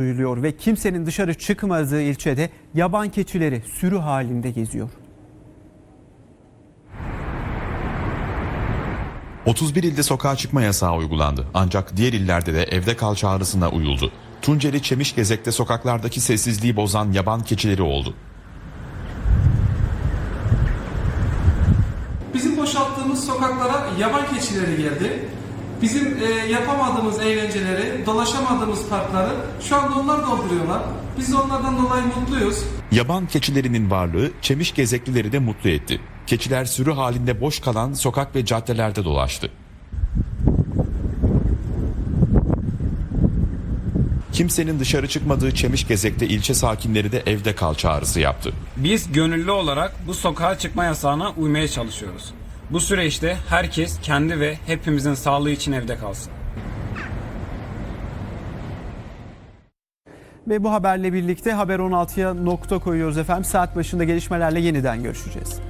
duyuluyor ve kimsenin dışarı çıkmadığı ilçede yaban keçileri sürü halinde geziyor. 31 ilde sokağa çıkma yasağı uygulandı. Ancak diğer illerde de evde kal çağrısına uyuldu. Tunceli Çemişgezek'te sokaklardaki sessizliği bozan yaban keçileri oldu. Bizim boşalttığımız sokaklara yaban keçileri geldi. Bizim e, yapamadığımız eğlenceleri, dolaşamadığımız parkları şu anda onlar dolduruyorlar. Biz de onlardan dolayı mutluyuz. Yaban keçilerinin varlığı Çemişgezeklileri de mutlu etti. Keçiler sürü halinde boş kalan sokak ve caddelerde dolaştı. Kimsenin dışarı çıkmadığı Çemişgezek'te ilçe sakinleri de evde kal çağrısı yaptı. Biz gönüllü olarak bu sokağa çıkma yasağına uymaya çalışıyoruz. Bu süreçte herkes kendi ve hepimizin sağlığı için evde kalsın. Ve bu haberle birlikte Haber 16'ya nokta koyuyoruz efendim. Saat başında gelişmelerle yeniden görüşeceğiz.